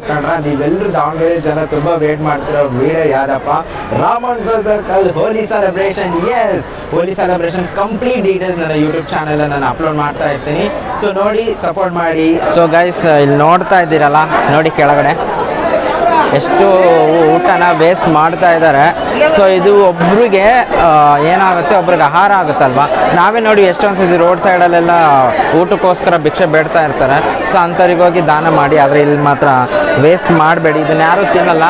ಅನ್ಕೊಂಡ್ರ ನೀವೆಲ್ಲರೂ ದಾವಣಗೆರೆ ಜನ ತುಂಬಾ ವೇಟ್ ಮಾಡ್ತಿರೋ ವಿಡಿಯೋ ಯಾವ್ದಪ್ಪ? ರಾಮನ್ ಬ್ರದರ್ ಕಲ್ Holi celebration yes Holi celebration complete details ನನ್ನ ಯೂಟ್ಯೂಬ್ ಚಾನಲ್ ನಾನು ಅಪ್ಲೋಡ್ ಮಾಡ್ತಾ ಇರ್ತೀನಿ. ಸೊ ನೋಡಿ ಸಪೋರ್ಟ್ ಮಾಡಿ. ಸೊ ಗೈಸ್ ಇಲ್ಲಿ ನೋಡ್ತಾ ಇದ್ದೀರಲ್ಲ, ನೋಡಿ ಕೆಳಗಡೆ. ಎಷ್ಟು ಊಟನ ವೇಸ್ಟ್ ಮಾಡ್ತಾ ಇದ್ದಾರೆ. ಸೊ ಇದು ಒಬ್ರಿಗೆ ಏನಾಗುತ್ತೆ? ಒಬ್ರಿಗೆ ಆಹಾರ ಆಗುತ್ತಲ್ವಾ? ನಾವೇ ನೋಡಿ ಎಷ್ಟೊಂದು ಸತಿ ರೋಡ್ ಸೈಡಲ್ಲೆಲ್ಲ ಊಟಕ್ಕೋಸ್ಕರ ಭಿಕ್ಷೆ ಬೇಡ್ತಾ ಇರ್ತಾರೆ. ಸೊ ಅಂಥವ್ರಿಗೋಗಿ ದಾನ ಮಾಡಿ, ಆದರೆ ಇಲ್ಲಿ ಮಾತ್ರ ವೇಸ್ಟ್ ಮಾಡಬೇಡಿ. ಇದನ್ನ ಯಾರೂ ತಿನ್ನಲ್ಲ.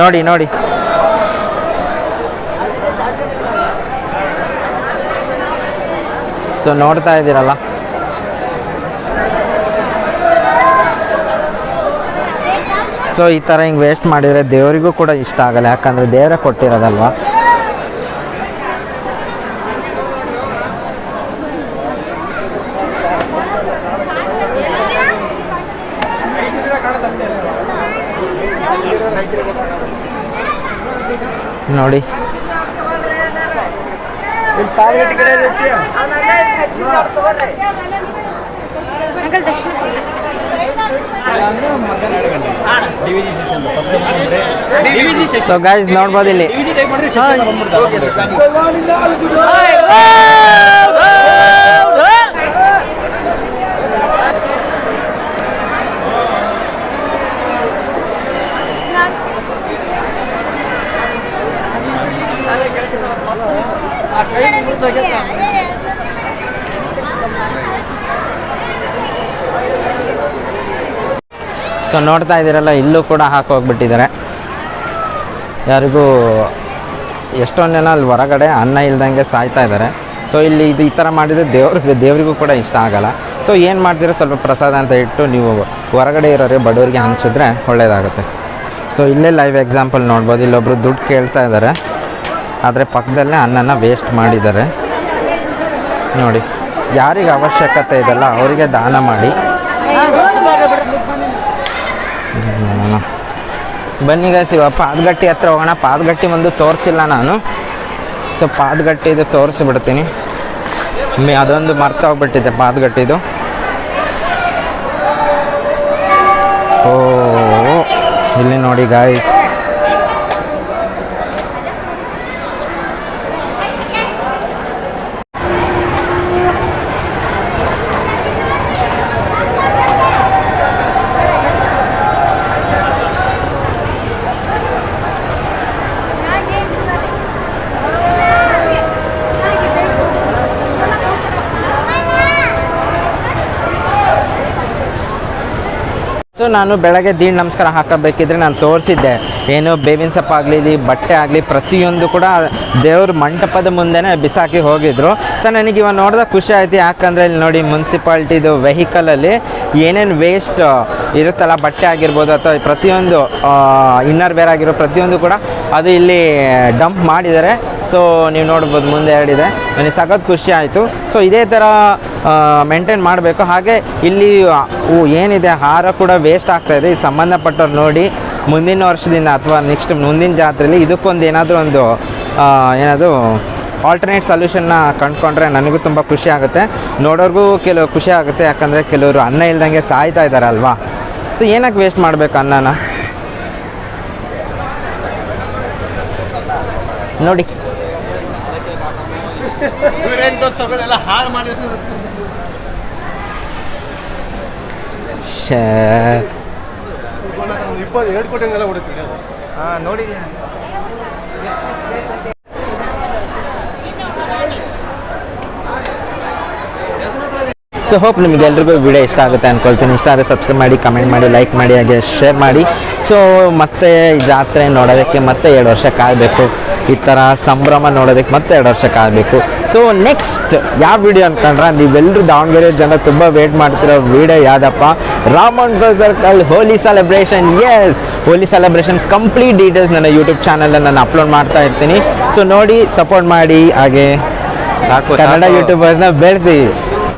ನೋಡಿ ನೋಡಿ. ಸೊ ನೋಡ್ತಾ ಇದ್ದೀರಲ್ಲ. ಸೊ ಈ ಥರ ಹಿಂಗೆ ವೇಸ್ಟ್ ಮಾಡಿದರೆ ದೇವರಿಗೂ ಕೂಡ ಇಷ್ಟ ಆಗಲ್ಲ ಯಾಕಂದರೆ ದೇವರೇ ಕೊಟ್ಟಿರೋದಲ್ವ? ನೋಡಿ. ಅಂಕಲ್ ದಕ್ಷಿಣ ಸೊ ಗೈಸ್ ನೋಡ್ಬೋದು ಇಲ್ಲಿ. ಸೊ ನೋಡ್ತಾ ಇದ್ದೀರಲ್ಲ, ಇಲ್ಲೂ ಕೂಡ ಹಾಕೋಗ್ಬಿಟ್ಟಿದ್ದಾರೆ ಯಾರಿಗೂ ಎಷ್ಟೊಂದು ಅಲ್ಲಿ ಹೊರಗಡೆ ಅನ್ನ ಇಲ್ದಂಗೆ ಸಾಯ್ತಾ ಇದ್ದಾರೆ. ಸೊ ಇಲ್ಲಿ ಇದು ಈ ಥರ ಮಾಡಿದರೆ ದೇವ್ರಿಗೆ, ದೇವರಿಗೂ ಕೂಡ ಇಷ್ಟ ಆಗಲ್ಲ. ಸೊ ಏನು ಮಾಡ್ತೀರೋ? ಸ್ವಲ್ಪ ಪ್ರಸಾದ ಅಂತ ಇಟ್ಟು ನೀವು ಹೊರಗಡೆ ಇರೋರಿಗೆ ಬಡವರಿಗೆ ಹಂಚಿದ್ರೆ ಒಳ್ಳೆಯದಾಗುತ್ತೆ ಸೊ ಇಲ್ಲೇ ಲೈವ್ ಎಕ್ಸಾಂಪಲ್ ನೋಡ್ಬೋದು. ಇಲ್ಲೊಬ್ರು ದುಡ್ಡು ಕೇಳ್ತಾ ಇದ್ದಾರೆ. ಆದರೆ ಪಕ್ಕದಲ್ಲೇ ಅನ್ನನ ವೇಸ್ಟ್ ಮಾಡಿದ್ದಾರೆ. ನೋಡಿ, ಯಾರಿಗೆ ಅವಶ್ಯಕತೆ ಇದೆಲ್ಲ, ಅವರಿಗೆ ದಾನ ಮಾಡಿ. ಬನ್ನಿ ಗೈಸ್ ಪಾದಗಟ್ಟಿ ಹತ್ರ ಹೋಗೋಣ. ಪಾದಗಟ್ಟಿ ಒಂದು ತೋರಿಸಿಲ್ಲ ನಾನು. ಸೊ ಪಾದಗಟ್ಟಿ ಇದು ತೋರಿಸ್ಬಿಡ್ತೀನಿ. ಮೇ ಅದೊಂದು ಮರ್ತ ಹೋಗ್ಬಿಟ್ಟಿದೆ ಪಾದಗಟ್ಟಿದು. ಓ, ಇಲ್ಲಿ ನೋಡಿ ಗಾಯ್ಸ್ ಸೊ ನಾನು ಬೆಳಗ್ಗೆ ದೀಡ್ ನಮಸ್ಕಾರ ಹಾಕಬೇಕಿದ್ರೆ ನಾನು ತೋರಿಸಿದ್ದೆ. ಏನು ಬೇವಿನ ಸೊಪ್ಪು ಆಗಲಿ, ಬಟ್ಟೆ ಆಗಲಿ, ಪ್ರತಿಯೊಂದು ಕೂಡ ದೇವ್ರ ಮಂಟಪದ ಮುಂದೆನೇ ಬಿಸಾಕಿ ಹೋಗಿದ್ರು. ಸೊ ನನಗೆ ಇವಾಗ ನೋಡಿದಾಗ ಖುಷಿ ಆಯ್ತು. ಯಾಕಂದರೆ ಇಲ್ಲಿ ನೋಡಿ ಮುನ್ಸಿಪಾಲ್ಟಿದು ವೆಹಿಕಲಲ್ಲಿ ಏನೇನು ವೇಸ್ಟ್ ಇರುತ್ತಲ್ಲ, ಬಟ್ಟೆ ಆಗಿರ್ಬೋದು ಅಥವಾ ಪ್ರತಿಯೊಂದು ಇನ್ನರ್ ವೇರ್ ಆಗಿರೋ ಪ್ರತಿಯೊಂದು ಕೂಡ ಅದು ಇಲ್ಲಿ ಡಂಪ್ ಮಾಡಿದ್ದಾರೆ. ಸೊ ನೀವು ನೋಡ್ಬೋದು ಮುಂದೆ ಎರಡಿದೆ. ನನಗೆ ಸಖತ್ ಖುಷಿ ಆಯಿತು. ಸೊ ಇದೇ ಥರ ಮೇಂಟೈನ್ ಮಾಡಬೇಕು. ಹಾಗೆ ಇಲ್ಲಿ ಏನಿದೆ, ಹಾರ ಕೂಡ ವೇಸ್ಟ್ ಆಗ್ತಾ ಇದೆ. ಈ ಸಂಬಂಧಪಟ್ಟವ್ರು ನೋಡಿ, ಮುಂದಿನ ವರ್ಷದಿಂದ ಅಥವಾ ನೆಕ್ಸ್ಟ್ ಮುಂದಿನ ಜಾತ್ರೆಯಲ್ಲಿ ಇದಕ್ಕೊಂದು ಏನಾದರೂ ಒಂದು ಏನಾದರೂ ಏನದು ಆಲ್ಟರ್ನೇಟ್ ಸೊಲ್ಯೂಷನ್ನ ಕಂಡುಕೊಂಡ್ರೆ ನನಗೂ ತುಂಬ ಖುಷಿ ಆಗುತ್ತೆ. ನೋಡೋರ್ಗೂ ಕೆಲವು ಖುಷಿ ಆಗುತ್ತೆ. ಯಾಕಂದರೆ ಕೆಲವರು ಅನ್ನ ಇಲ್ದಂಗೆ ಸಾಯ್ತಾ ಇದ್ದಾರೆ ಅಲ್ವಾ ಸೊ ಏನಕ್ಕೆ ವೇಸ್ಟ್ ಮಾಡಬೇಕು ಅನ್ನನ? ನೋಡಿ. ಛೇ ಸೊ ಹೋಪ್ ನಿಮಗೆ ಎಲ್ರಿಗೂ ವಿಡಿಯೋ ಇಷ್ಟ ಆಗುತ್ತೆ ಅನ್ಕೊಳ್ತೀನಿ. ಇಷ್ಟ ಆದರೆ ಸಬ್ಸ್ಕ್ರೈಬ್ ಮಾಡಿ ಕಮೆಂಟ್ ಮಾಡಿ ಲೈಕ್ ಮಾಡಿ ಹಾಗೆ ಶೇರ್ ಮಾಡಿ. ಸೊ ಮತ್ತೆ ಜಾತ್ರೆ ನೋಡೋದಕ್ಕೆ ಮತ್ತೆ ಎರಡು ವರ್ಷ ಕಾಯಬೇಕು. ಈ ಥರ ಸಂಭ್ರಮ ನೋಡೋದಕ್ಕೆ ಮತ್ತೆ ಎರಡು ವರ್ಷ ಕಾಯಬೇಕು. ಸೊ ನೆಕ್ಸ್ಟ್ ಯಾವ ವಿಡಿಯೋ ಅನ್ಕೊಂಡ್ರೆ ನೀವೆಲ್ಲರೂ ದಾವಣಗೆರೆ ಜನ ತುಂಬ ವೇಟ್ ಮಾಡ್ತಿರೋ ವಿಡಿಯೋ ಯಾವ್ದಪ್ಪ? ರಾಮನ್ ಬ್ರದರ್ ಕಲ್ Holi celebration yes Holi celebration complete details ನನ್ನ ಯೂಟ್ಯೂಬ್ ಚಾನಲಲ್ಲಿ ನಾನು ಅಪ್ಲೋಡ್ ಮಾಡ್ತಾ ಇರ್ತೀನಿ. ಸೊ ನೋಡಿ ಸಪೋರ್ಟ್ ಮಾಡಿ ಹಾಗೆ ಸಾಕು ಕನ್ನಡ ಯೂಟ್ಯೂಬರ್ನ ಯೂಟ್ಯೂಬರ್ಸ್ನ ಬೆಳೆಸಿ.